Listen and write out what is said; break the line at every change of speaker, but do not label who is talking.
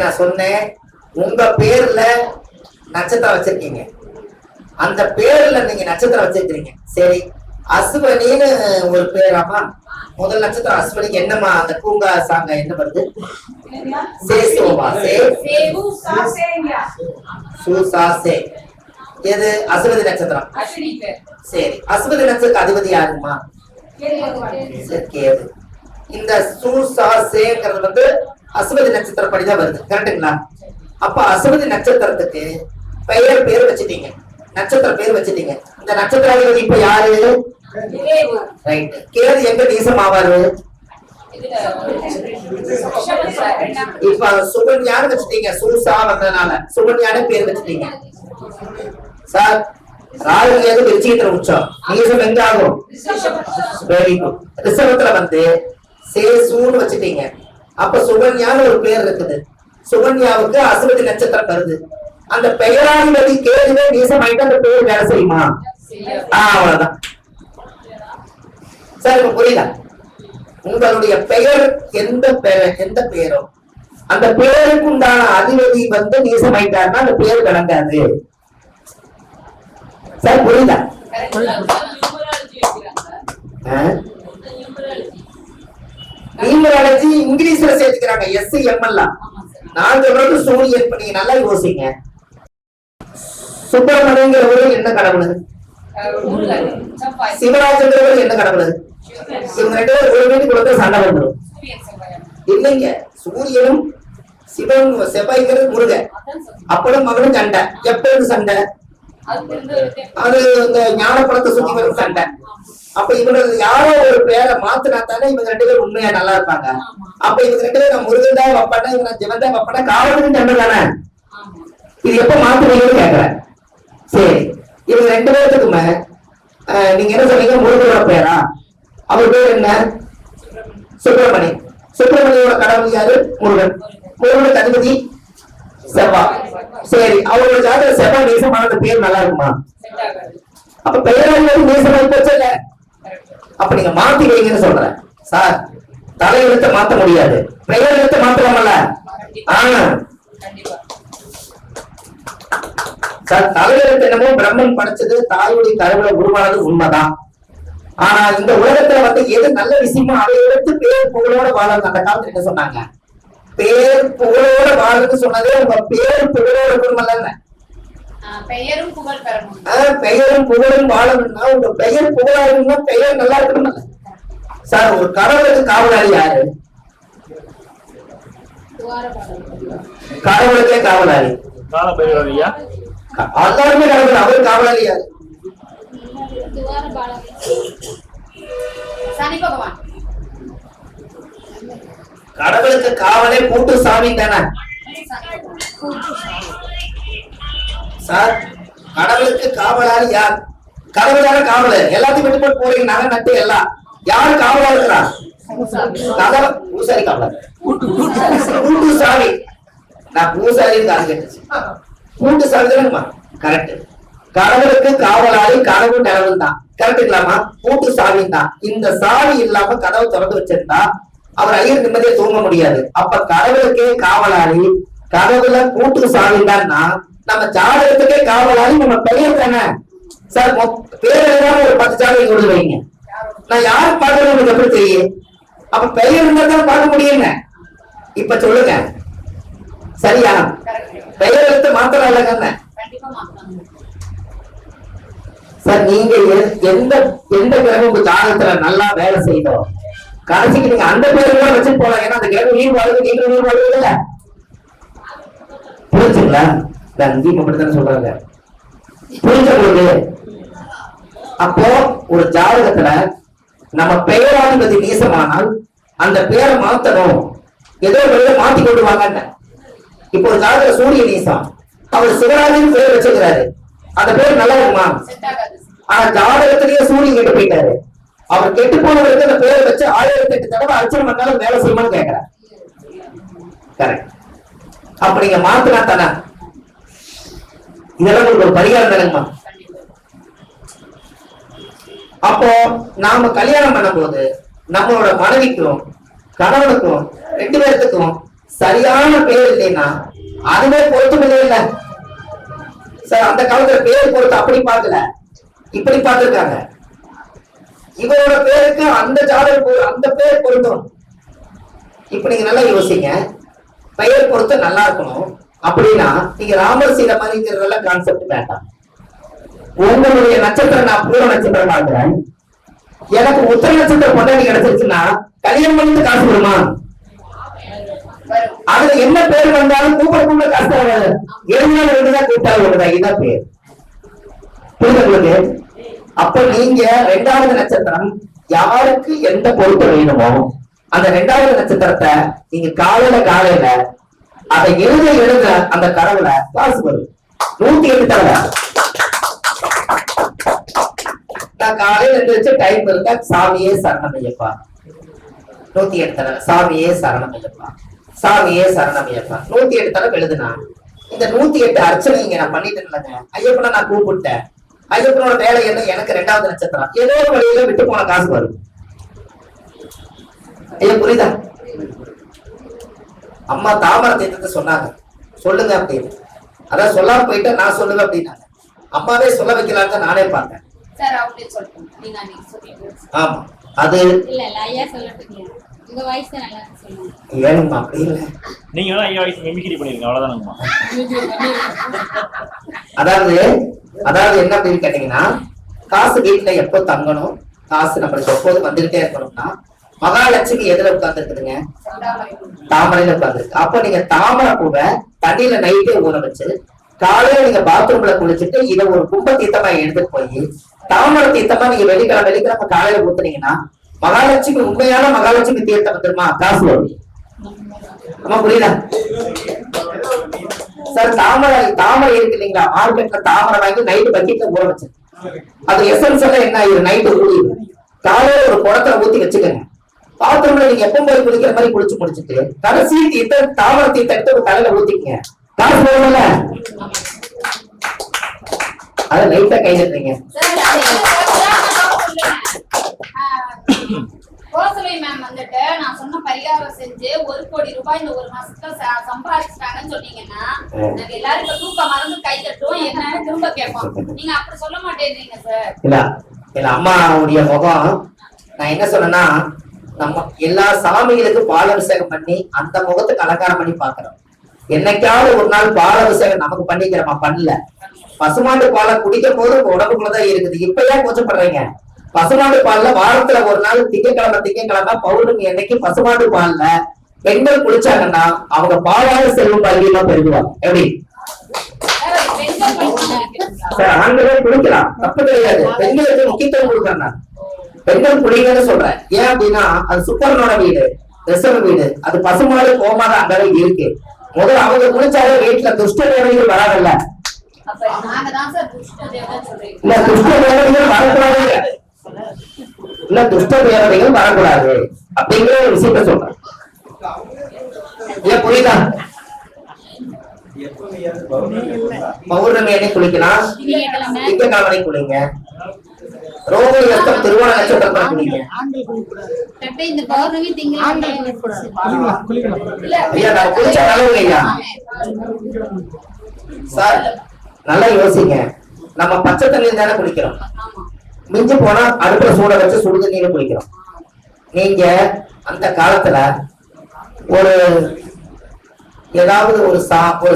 நான் சொன்னேன் உங்க பேர்ல நட்சத்திரம் வச்சிருக்கீங்க. அந்த பேர்ல நீங்க நட்சத்திரம் வச்சிருக்கீங்க சரி அஸ்வனின்னு ஒரு பேராமா முதல் நட்சத்திரம் அஸ்வனிக்கு என்னம்மா அந்த பூங்கா சாங்க என்ன வருது? சேசுவமா சே சே. எது? அஸ்வதி நட்சத்திரம். சரி அஸ்வதி நட்சத்திர அதிபதி யாருமா இந்த சூசா சேங்கிறது வந்து அசுபதி நட்சத்திரம் படிதான் வருது. கரெக்டுங்களா அப்ப அசுபதி நட்சத்திரத்துக்கு பெயர் பேர் வச்சுட்டீங்க. நட்சத்திர பேர் வச்சுட்டீங்க. இந்த நட்சத்திராதிபதி இப்ப யாரு?
கேது
ரைட் கேது எங்க நீசம் ஆவாரு இப்ப சுகன்யான்னு வச்சுட்டீங்க? சுருசா வந்ததுனால. சுகன்யான்னு பேர் வச்சுட்டீங்க? சார் ராகு கேது விருச்சிகத்துல உச்சம் நீசம் எங்க ஆகும் வெரி குட் ரிசர்வத்துல வந்து சேசூன்னு வச்சுட்டீங்க. அப்ப சுகன்யான்னு ஒரு பேர் இருக்குது. சுகன்யாவுக்கு அசுவதி நட்சத்திரம் வருது அந்த பெயராதிபதி கேதுவே நீசமாயிட்டு அந்த பேர் வேலை செய்யுமா? அவ்வளவுதான். சார் இப்ப புரியல உங்களுடைய பெயர் எந்த பெயர் எந்த பெயரோ அந்த பெயருக்கு உண்டான அதிபதி வந்து நீசமாயிட்டாருன்னா அந்த பேர் விளங்காது. சார் புரியல ஆ? நியூமராலஜி இங்கிலீஷ்ல சேர்த்துக்கிறாங்க எஸ் எம்எல்லாம் நான் சொல்றது சூரியன் இப்ப நீங்க நல்லா யோசிங்க. சுப்பிரமணியங்கிறவரு என்ன கடவுள் சிவராஜங்கிறவரு என்ன கடவுள் இவங்க ரெண்டு பேரும் ஒரு வீட்டுக்கு கொடுத்த சண்டை வந்துடும் இல்லைங்க சூரியனும் சிவன் செவ்வாய்க்கிறது முருக அப்பளும் மகனும் சண்டை. எப்பொழுது சண்டை? அது இந்த ஞானப்பழத்தை சுத்தி வரும் சண்டை. அப்ப இவங்க யாரோ ஒரு பேரை மாத்தினா தானே இவங்க ரெண்டு பேரும் உண்மையா நல்லா இருப்பாங்க. அப்ப இவங்க ரெண்டு பேரும் நான் முருகன் தான் வைப்பானே இவங்க சிவன் தான் வைப்பானே காவலுக்கு தானே இது எப்ப மாத்துவீங்கன்னு கேக்குறேன். சரி. இவங்க ரெண்டு பேர்த்துக்குமே நீங்க என்ன சொன்னீங்க? முருகனோட பேரா? அவர் பேர் என்ன? சுப்பிரமணி. சுப்பிரமணியோட கடவுள் யாரு? முருகன். முருகனுக்கு அதிபதி செவ்வாய் சரி அவரோட ஜாதக செவ்வாய் நேசமான அந்த பேர் நல்லா இருக்குமா? அப்ப பெயராளி நேசமாய் போச்சு இல்ல? அப்ப நீங்க மாத்தி வைங்கன்னு சொல்றேன். சார் தலையெழுத்த மாத்த முடியாது. பெயர் எழுத்த மாத்தலாமல்ல ஆனா சார் தலையெழுத்து என்னமோ பிரம்மன் படைச்சது தாயுடைய கருவில உருவானது உண்மைதான். ஆனா இந்த உலகத்துல வந்து எது நல்ல விஷயமோ அதை எடுத்து பேர் புகழோட வாழணும். அந்த காலத்துல என்ன சொன்னாங்க? பேர் புகழோட வாழுன்னு சொன்னதே உங்க பேர் புகழோட குடும்பம்
பெயரும் புகழ்
பெயரும் புகழும் வாழணும்னா உங்க பெயர் புகழாகணும்னா பெயர் நல்லா இருக்கணும் சார் ஒரு கடவுளுக்கு காவலாளி யாரு? கடவுளுக்கே காவலாளி. எல்லாருமே கடவுள் அவர் காவலாளி யாரு?
சனி பகவான்.
கடவுளுக்கு காவலே பூட்டு சாமி தானே? சார் கடவுளுக்கு காவலாளி யார்? கடவுளான காவலர். எல்லாத்தையும் விட்டு போட்டு போறீங்க. நகை நட்டு எல்லாம். யாரு காவலா இருக்கிறா? கதவு பூசாரி காவலர். கூட்டு சாமி நான் பூசாரி காசு கேட்டுச்சு. கூட்டு சாவி தானேம்மா கரெக்ட் கடவுளுக்கு காவலாளி கனவு நிலவு தான். கரெக்டுங்களாமா கூட்டு சாமி தான். இந்த சாவி இல்லாம கதவு திறந்து வச்சிருந்தா அவர் ஐயர் நிம்மதியை தூங்க முடியாது. அப்ப கடவுளுக்கே காவலாளி கதவுல கூட்டு சாவி தான்னா நம்ம ஜாதகத்துக்கே காவலாளி நம்ம பெயர் தானே? சார் பேர் எழுதாம ஒரு பத்து ஜாதகம் கொடுத்து வைங்க. நான் யார் பார்க்கறது உங்களுக்கு எப்படி தெரியும்? அப்ப பெயர் இருந்தா தான் பார்க்க முடியுங்க. இப்ப சொல்லுங்க. சரியா? பெயர் எடுத்து மாத்திரம் இல்லைங்க. சார் நீங்க எந்த எந்த கிரகம் உங்க ஜாதகத்துல நல்லா வேலை செய்தோம் கடைசிக்கு நீங்க அந்த பேர் தான் வச்சுட்டு போலாம். ஏன்னா அந்த கிரகம் நீர் வாழ்வு நீங்க நீர் வாழ்வு இல்ல புரிஞ்சுங்களா? தீபம் அப்படித்தானே சொல்றாங்க. புரிஞ்ச உங்களுக்கு அப்போ ஒரு ஜாதகத்துல நம்ம பெயராதிபதி நீசமானால் அந்த பேரை மாத்தணும். ஏதோ ஒரு வழியில மாத்தி கொண்டு வாங்க இப்போ ஒரு ஜாதக சூரிய நீசம் அவர் சிவராஜன் பேர் வச்சிருக்கிறாரு. அந்த பேர் நல்லா இருக்குமா? ஆனா ஜாதகத்திலேயே சூரியன் கெட்டு போயிட்டாரு. அவர் கெட்டு போனவருக்கு அந்த பேரை வச்சு ஆயிரத்தி எட்டு தடவை அர்ச்சனை பண்ணாலும் வேலை செய்யுமான்னு கேக்குறேன் கரெக்ட் அப்ப நீங்க மாத்தினா தானே இதெல்லாம் உங்களுக்கு ஒரு பரிகாரம் தானேங்கம்மா அப்போ நாம கல்யாணம் பண்ணும்போது நம்மளோட மனைவிக்கும் கணவனுக்கும் ரெண்டு பேர்த்துக்கும் சரியான பேர் இல்லைன்னா அதுவே பொருத்தம் இல்ல. சார் அந்த காலத்துல பேர் பொறுத்து அப்படி பார்க்கல. இப்படி பார்த்திருக்காங்க. இவரோட பேருக்கு அந்த ஜாதகம் அந்த பேர் பொருந்தும். இப்ப நீங்க நல்லா யோசிங்க. பெயர் பொறுத்து நல்லா இருக்கணும். அப்படின்னா நீங்க ராமர் சீதை மாதிரிங்கிறதெல்லாம் கான்செப்ட் வேண்டாம். உங்களுடைய நட்சத்திரம் நான் பூர நட்சத்திரம் பார்க்கிறேன். எனக்கு உத்தர நட்சத்திரம் பொண்டாட்டி கிடைச்சிருச்சுன்னா கல்யாணம் பண்ணிட்டு காசு வருமா அதுல என்ன பேர் வந்தாலும் கூப்பிட கூப்பிட காசு வராது இருந்தாலும் ரெண்டுதான் கூப்பிட்டாலும் ஒண்ணுதான். இதுதான் பேர். புரியுது உங்களுக்கு? அப்ப நீங்க ரெண்டாவது நட்சத்திரம் யாருக்கு எந்த பொருத்தம் வேணுமோ அந்த ரெண்டாவது நட்சத்திரத்தை நீங்க காலையில காலையில அதை எழுத எழுத அந்த கடவுள காசு வரும் நூத்தி எட்டு தடவை. நான் காலையில எழுந்திரிச்சு டைம் இருந்தா சாமியே சரணம் ஐயப்பா. நூத்தி எட்டு தடவை. சாமியே சரணம் ஐயப்பா. சாமியே சரணம் ஐயப்பா. நூத்தி எட்டு தடவை எழுதுனா இந்த நூத்தி எட்டு அர்ச்சனை இங்க நான் பண்ணிட்டு இல்லைங்க ஐயப்பனை நான் கூப்பிட்டேன். ஐயப்பனோட வேலை என்ன? எனக்கு ரெண்டாவது நட்சத்திரம். ஏதோ ஒரு வழியில விட்டு போன காசு வரும் ஐயா புரியுதா? அம்மா தாமரை தீர்த்தத்தை சொன்னாங்க. சொல்லுங்க அப்படின்னு. அதான் சொல்லாம போயிட்டு நான் சொல்லுவேன் அப்படின்னாங்க. அம்மாவே சொல்ல வைக்கலான்னு நானே பார்த்தேன் ஆமா. அது
உங்க வாய்ஸ் நல்லா சொல்லுங்க.
அப்படி இல்லை.
நீங்க ஐயா வயசு மெமிக்ரி பண்ணிருங்க அவ்வளவுதானுங்கம்மா
அதாவது அதாவது என்ன அப்படின்னு கேட்டீங்கன்னா காசு வீட்டுல எப்போ தங்கணும்? காசு நம்மளுக்கு எப்போது வந்துகிட்டே இருக்கணும்னா மகாலட்சுமி எதுல
உட்கார்ந்துருக்குதுங்க?
தாமரையில உட்கார்ந்துருக்கு. அப்ப நீங்க தாமரை பூவை தண்ணியில நைட்டே ஊற வச்சு காலையில நீங்க பாத்ரூம்ல குளிச்சுட்டு இதை ஒரு கும்ப தீர்த்தமா எடுத்துட்டு போய் தாமரை தீர்த்தமா நீங்க வெள்ளிக்கிழமை வெள்ளிக்கிழமை காலையில ஊத்துனீங்கன்னா மகாலட்சுமி உண்மையான மகாலட்சுமி தீர்த்தம் தெரியுமா காசு வரும். ஆமா புரியுதா? சார் தாமரை தாமரை இருக்கு இல்லைங்களா? மார்க்கெட்ல தாமரை வாங்கி நைட்டு பக்கெட்ல ஊற வச்சு அது எசன்ஸ் எல்லாம் என்ன ஆயிரும்? நைட்டு ஊறிடும். காலையில ஒரு குடத்துல ஊத்தி வச்சுக்கோங்க. பாத்ரூம்ல நீங்க எப்பவும் போய் குளிக்கிற மாதிரி குளிச்சு முடிச்சிட்டு கடைசி தீர்த்த தாமரை தீர்த்த எடுத்து ஒரு தலையில ஊத்திக்கங்க. காசு வரும்ல அதை லைட்டா கை தட்டுறீங்க.
கோசலை மேம் வந்துட்டு நான் சொன்ன பரிகாரம் செஞ்சு ஒரு கோடி ரூபாய் இந்த ஒரு மாசத்துல சம்பாதிச்சிட்டாங்கன்னு சொன்னீங்கன்னா. நாங்க எல்லாரும் இப்ப தூக்கம் மறந்து கை தட்டுவோம் என்னன்னு திரும்ப கேட்போம். நீங்க அப்படி சொல்ல மாட்டேன்றீங்க சார்
இல்ல இல்ல அம்மாவுடைய முகம் நான் என்ன சொன்னேன்னா நம்ம எல்லா சாமிகளுக்கும் பால் அபிஷேகம் பண்ணி அந்த முகத்துக்கு அலங்காரம் பண்ணி பாக்குறோம் என்னைக்காவது ஒரு நாள் பால் அபிஷேகம் நமக்கு பண்ணிக்கிறோமா? பண்ணல. பசுமாட்டு பாலை குடிக்கும் போது உடம்புக்குள்ளதான் இருக்குது. இப்ப ஏன் கூச்சப்படுறீங்க? பசுமாட்டு பால்ல வாரத்துல ஒரு நாள் திங்கக்கிழமை திங்கக்கிழமை பௌர்ணமி என்னைக்கு பசுமாட்டு பால்ல பெண்கள் குளிச்சாங்கன்னா அவங்க பாலாக செல்வம் அதிகமா பெருகுவாங்க. எப்படி? ஆண்களே குளிக்கலாம். தப்பு கிடையாது. பெண்களுக்கு முக்கியத்துவம் கொடுக்குறேன் பெண்கள் குளிங்கன்னு சொல்றேன். ஏன் அப்படின்னா அது சுப்பரனோட வீடு ரிசர்வ் வீடு. அது பசுமாடு கோமாத அங்கவே இருக்கு. முதல்ல அவங்க குளிச்சாலே வீட்டுல துஷ்ட தேவைகள் வராதுல்ல இல்ல துஷ்ட தேவதைகள் வரக்கூடாது. இல்ல துஷ்ட தேவதைகள் வரக்கூடாது. அப்படிங்கிற ஒரு விஷயத்த சொல்றேன். ஏன் புரியுதா பௌர்ணமி அன்னைக்கு குளிக்கலாம். திங்கக்கிழமை குளிங்க. ரோகிணி நட்சத்திரம் திருவோண
இல்ல.
ஐயா நான் குளிச்சா நல்லவங்க ஐயா சார் நல்லா யோசிங்க. நம்ம பச்சை தண்ணியில் தானே குளிக்கிறோம். மிஞ்சி போனா அடுப்புல சூட வச்சு சுடு தண்ணியில குளிக்கிறோம். நீங்க அந்த காலத்துல ஒரு ஏதாவது ஒரு சா ஒரு